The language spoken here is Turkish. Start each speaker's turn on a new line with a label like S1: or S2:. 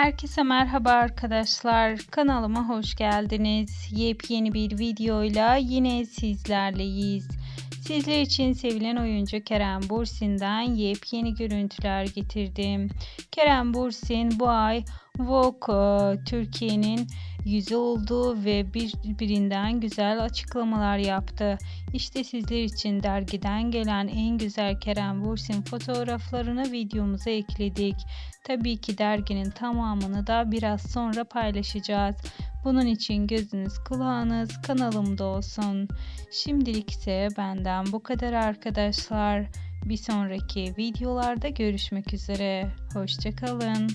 S1: Herkese merhaba arkadaşlar. Kanalıma hoş geldiniz. Yepyeni bir videoyla yine sizlerleyiz. Sizler için sevilen oyuncu Kerem Bursin'den yepyeni görüntüler getirdim. Kerem Bursin bu ay Vogue e, Türkiye'nin yüzü oldu ve birbirinden güzel açıklamalar yaptı. İşte sizler için dergiden gelen en güzel Kerem Bursin fotoğraflarını videomuza ekledik. Tabii ki derginin tamamını da biraz sonra paylaşacağız. Bunun için gözünüz kulağınız kanalımda olsun. Şimdilik ise benden bu kadar arkadaşlar. Bir sonraki videolarda görüşmek üzere. Hoşçakalın.